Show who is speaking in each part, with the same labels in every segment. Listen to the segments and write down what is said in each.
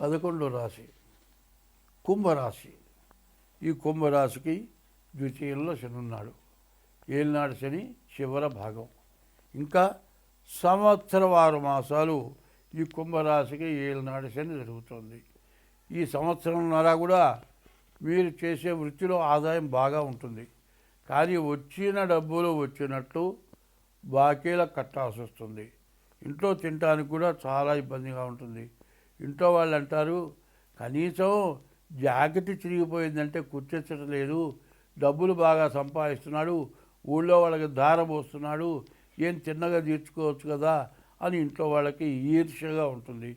Speaker 1: పదకొండో రాశి కుంభరాశి. ఈ కుంభరాశికి ద్వితీయంలో శని ఉన్నాడు. ఏలినాడు శని చివర భాగం. ఇంకా సంవత్సరం ఆరు మాసాలు ఈ కుంభరాశికి ఏలినాడు శని జరుగుతుంది. ఈ సంవత్సరంన్నర కూడా మీరు చేసే వృత్తిలో ఆదాయం బాగా ఉంటుంది. కానీ వచ్చిన డబ్బులు వచ్చినట్టు బాకీలకు కట్టాల్సి వస్తుంది. ఇంట్లో తినడానికి కూడా చాలా ఇబ్బందిగా ఉంటుంది. ఇంట్లో వాళ్ళు అంటారు కనీసం జాకెట్ చిరిగిపోయిందంటే కుర్చొచ్చడం లేదు డబ్బులు బాగా సంపాదిస్తున్నాడు. ఊళ్ళో వాళ్ళకి దారం పోస్తున్నాడు. ఏం తిన్నగా తీర్చుకోవచ్చు కదా? అని ఇంట్లో వాళ్ళకి ఈర్ష్యగా ఉంటుంది.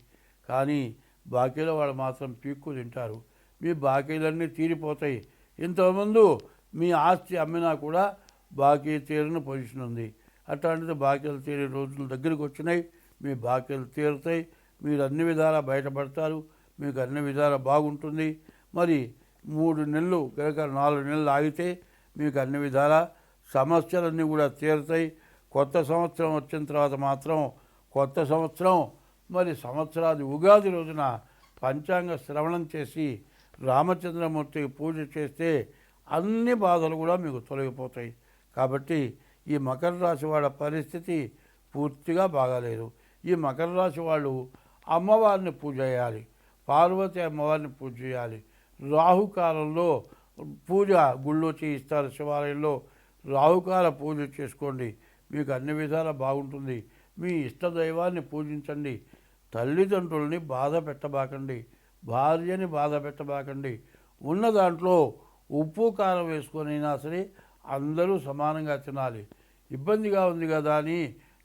Speaker 1: కానీ బాకీలో వాళ్ళు మాత్రం పీక్కు తింటారు. మీ బాకీలన్నీ తీరిపోతాయి. ఇంతకుముందు మీ ఆస్తి అమ్మినా కూడా బాకీ తీరని పొజిషన్ ఉంది. అట్లాంటిది బాకీలు తీరే రోజులు దగ్గరికి వచ్చినాయి. మీ బాకీలు తీరుతాయి. మీరు అన్ని విధాలా బయటపడతారు మీకు అన్ని విధాలా బాగుంటుంది. మరి మూడు నెలలు కనుక నాలుగు నెలలు ఆగితే మీకు అన్ని విధాల సమస్యలన్నీ కూడా తీరుతాయి. కొత్త సంవత్సరం వచ్చిన తర్వాత మాత్రం కొత్త సంవత్సరం మరి సంవత్సరాది ఉగాది రోజున పంచాంగ శ్రవణం చేసి రామచంద్రమూర్తికి పూజ చేస్తే అన్ని బాధలు కూడా మీకు తొలగిపోతాయి. కాబట్టి ఈ మకర రాశి వాళ్ళ పరిస్థితి పూర్తిగా బాగాలేదు. ఈ మకర రాశి వాళ్ళు అమ్మవారిని పూజ చేయాలి. పార్వతి అమ్మవారిని పూజ చేయాలి. రాహుకాలంలో పూజ గుళ్ళో చేయిస్తారు శివాలయంలో. రాహుకాల పూజ చేసుకోండి. మీకు అన్ని విధాలా బాగుంటుంది. మీ ఇష్ట దైవాన్ని పూజించండి. తల్లిదండ్రుల్ని బాధ పెట్టబాకండి. భార్యని బాధ పెట్టబాకండి. ఉన్న దాంట్లో ఉప్పు కారం వేసుకొనైనా సరే అందరూ సమానంగా తినాలి. ఇబ్బందిగా ఉంది కదా అని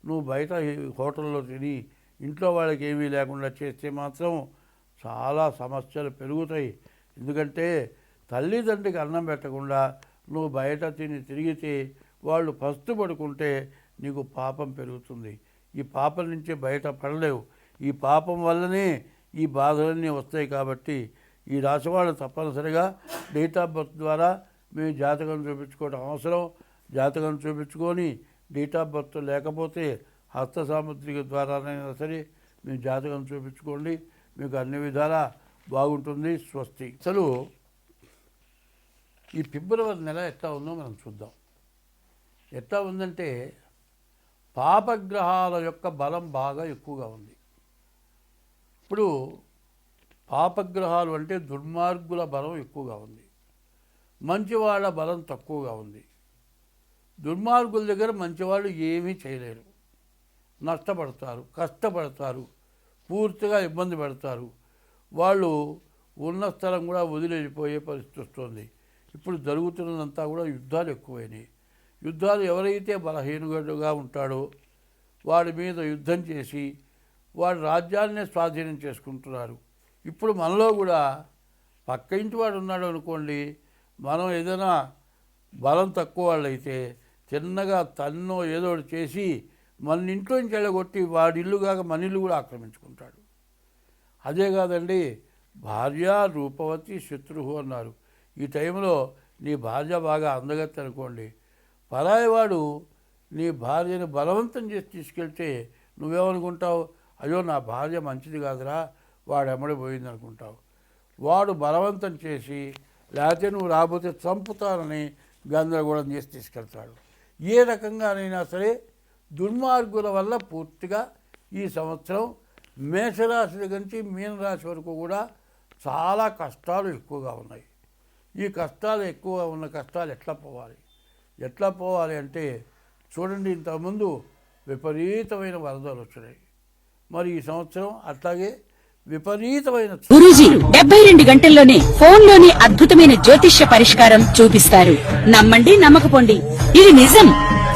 Speaker 1: నువ్వు బయట హోటల్లో తిని ఇంట్లో వాళ్ళకి ఏమీ లేకుండా చేస్తే మాత్రం చాలా సమస్యలు పెరుగుతాయి. ఎందుకంటే తల్లిదండ్రికి అన్నం పెట్టకుండా నువ్వు బయట తిని తిరిగితే వాళ్ళు పస్తు పడుకుంటే నీకు పాపం పెరుగుతుంది. ఈ పాపం నుంచి బయట పడలేవు. ఈ పాపం వల్లనే ఈ బాధలన్నీ వస్తాయి కాబట్టి ఈ రాశి వాళ్ళు తప్పనిసరిగా డేట్ ఆఫ్ బర్త్ ద్వారా మేము జాతకం చూపించుకోవడం అవసరం. జాతకం చూపించుకొని డేట్ ఆఫ్ బర్త్ లేకపోతే హస్త సాముద్రిక ద్వారానైనా సరే మీ జాతకం చూపించుకోండి. మీకు అన్ని విధాలా బాగుంటుంది. స్వస్తి. అసలు ఈ ఫిబ్రవరి నెల ఎట్లా ఉందో మనం చూద్దాం. ఎట్లా ఉందంటే పాపగ్రహాల యొక్క బలం బాగా ఎక్కువగా ఉంది. ఇప్పుడు పాపగ్రహాలు అంటే దుర్మార్గుల బలం ఎక్కువగా ఉంది. మంచివాళ్ళ బలం తక్కువగా ఉంది. దుర్మార్గుల దగ్గర మంచివాళ్ళు ఏమీ చేయలేరు. నష్టపడతారు కష్టపడతారు పూర్తిగా ఇబ్బంది పడతారు. వాళ్ళు ఉన్న స్థలం కూడా వదిలేసిపోయే పరిస్థితి వస్తుంది. ఇప్పుడు జరుగుతున్నదంతా కూడా యుద్ధాలు ఎక్కువైనాయి. యుద్ధాలు ఎవరైతే బలహీనగడుగా ఉంటాడో వాడి మీద యుద్ధం చేసి వాడి రాజ్యాన్నే స్వాధీనం చేసుకుంటున్నారు. ఇప్పుడు మనలో కూడా పక్క ఇంటి వాడు ఉన్నాడు అనుకోండి మనం ఏదైనా బలం తక్కువ వాళ్ళైతే చిన్నగా తన్నో ఏదో ఒకటి చేసి మన ఇంట్లోంచి వెళ్ళగొట్టి వాడి ఇల్లు కాక మన ఇల్లు కూడా ఆక్రమించుకుంటాడు. అదే కాదండి భార్య రూపవతి శత్రువు అన్నారు. ఈ టైంలో నీ భార్య బాగా అందగత్తి అనుకోండి పరాయవాడు నీ భార్యని బలవంతం చేసి తీసుకెళ్తే నువ్వేమనుకుంటావు? అయ్యో నా భార్య మంచిది కాదురా వాడు ఎమ్మడి పోయింది అనుకుంటావు వాడు బలవంతం చేసి లేకపోతే నువ్వు రాబోతే చంపుతానని గందరగోళం చేసి తీసుకెళ్తాడు. ఏ రకంగానైనా సరే దుర్మార్గుల వల్ల పూర్తిగా ఈ సంవత్సరం మేషరాశి దగ్గర నుంచి మీనరాశి వరకు కూడా చాలా కష్టాలు ఎక్కువగా ఉన్నాయి. ఈ కష్టాలు ఎక్కువగా ఉన్న కష్టాలు ఎట్లా పోవాలి? ఎట్లా పోవాలి అంటే చూడండి ఇంతకుముందు విపరీతమైన వరదలు వచ్చినాయి. మరి ఈ సంవత్సరం అట్లాగే విపరీతమైన
Speaker 2: గురూజీ డెబ్బై రెండు గంటల్లోనే ఫోన్లోని అద్భుతమైన జ్యోతిష్య పరిష్కారం చూపిస్తారు. నమ్మండి నమ్మకపోండి. ఇది నిజం.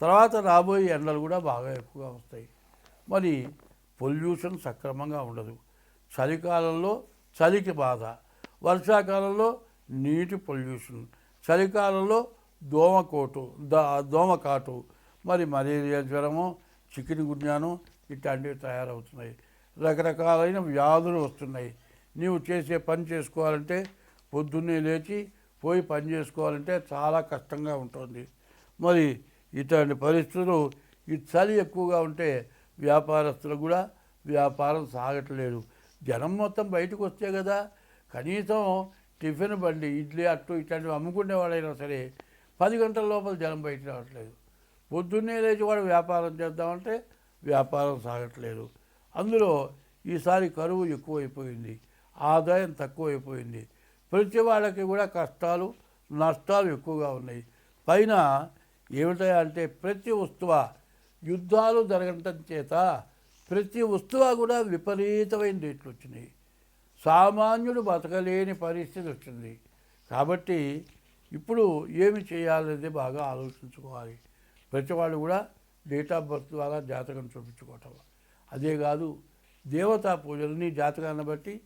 Speaker 1: తర్వాత రాబోయే ఎండలు కూడా బాగా ఎక్కువగా వస్తాయి. మరి పొల్యూషన్ సక్రమంగా ఉండదు. చలికాలంలో చలికి బాధ వర్షాకాలంలో నీటి పొల్యూషన్ చలికాలంలో దోమకోటు దోమకాటు మరి మలేరియా జ్వరము చికెన్ గున్యాను ఇట్లాంటివి తయారవుతున్నాయి. రకరకాలైన వ్యాధులు వస్తున్నాయి. నీవు చేసే పని చేసుకోవాలంటే పొద్దున్నే లేచి పోయి పని చేసుకోవాలంటే చాలా కష్టంగా ఉంటుంది. మరి ఇటువంటి పరిస్థితులు ఈ చలి ఎక్కువగా ఉంటే వ్యాపారస్తులు కూడా వ్యాపారం సాగట్లేదు. జనం మొత్తం బయటకు వస్తే కదా కనీసం టిఫిన్ బండి ఇడ్లీ అట్టు ఇట్లాంటివి అమ్ముకునే వాళ్ళైనా సరే పది గంటల లోపల జనం బయట రావట్లేదు. పొద్దున్నే లేచి వాడు వ్యాపారం చేద్దామంటే వ్యాపారం సాగట్లేదు. అందులో ఈసారి కరువు ఎక్కువైపోయింది ఆదాయం తక్కువైపోయింది. ప్రతి వాళ్ళకి కూడా కష్టాలు నష్టాలు ఎక్కువగా ఉన్నాయి. పైన ఏమిటా అంటే ప్రతి వస్తువ యుద్ధాలు జరగటం చేత ప్రతి వస్తువ కూడా విపరీతమైన రేట్లు వచ్చినాయి సామాన్యుడు బతకలేని పరిస్థితి వచ్చింది. కాబట్టి ఇప్పుడు ఏమి చేయాలనేది బాగా ఆలోచించుకోవాలి. ప్రతి వాళ్ళు కూడా డేట్ ఆఫ్ బర్త్ ద్వారా జాతకం చూపించుకోవటం. అదే కాదు దేవతా పూజలు నీ జాతకాన్ని బట్టి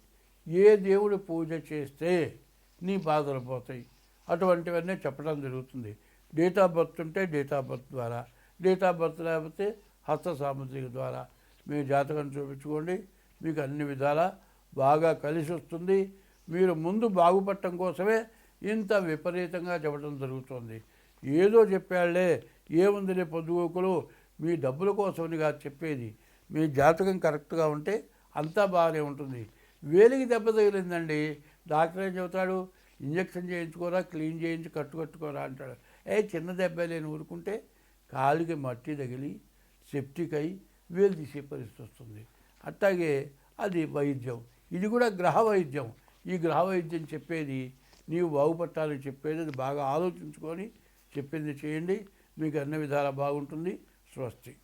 Speaker 1: ఏ దేవుడు పూజ చేస్తే నీ బాధలు పోతాయి. అటువంటివన్నీ చెప్పడం జరుగుతుంది. డేట్ ఆఫ్ బర్త్ ఉంటే డేట్ ఆఫ్ బర్త్ ద్వారా డేట్ ఆఫ్ బర్త్ లేకపోతే హస్త సాముద్రిక ద్వారా మీ జాతకం చూపించుకోండి. మీకు అన్ని విధాలా బాగా కలిసి వస్తుంది. మీరు ముందు బాగుపడటం కోసమే ఇంత విపరీతంగా చెప్పడం జరుగుతుంది. ఏదో చెప్పాళ్ళే ఏముందిలే పొద్దుగోకులు మీ డబ్బుల కోసమని కాదు చెప్పేది. మీ జాతకం కరెక్ట్గా ఉంటే అంతా బాగానే ఉంటుంది. వేలికి దెబ్బ తగిలిందండి. డాక్టర్ ఏం చెబుతాడు? ఇంజక్షన్ చేయించుకోరా క్లీన్ చేయించి కట్టు కట్టుకోరా అంటాడు. ఏ చిన్న దెబ్బ లేని ఊరుకుంటే కాలికి మట్టి తగిలి సెప్టిక్ అయి వేలు తీసే పరిస్థితి వస్తుంది. అట్లాగే అది వైద్యం. ఇది కూడా గ్రహ వైద్యం. ఈ గ్రహ వైద్యం చెప్పేది నీవు బాగుపట్టాలని చెప్పేది అది బాగా ఆలోచించుకొని చెప్పింది చేయండి. మీకు అన్ని విధాలా బాగుంటుంది. స్వస్తి.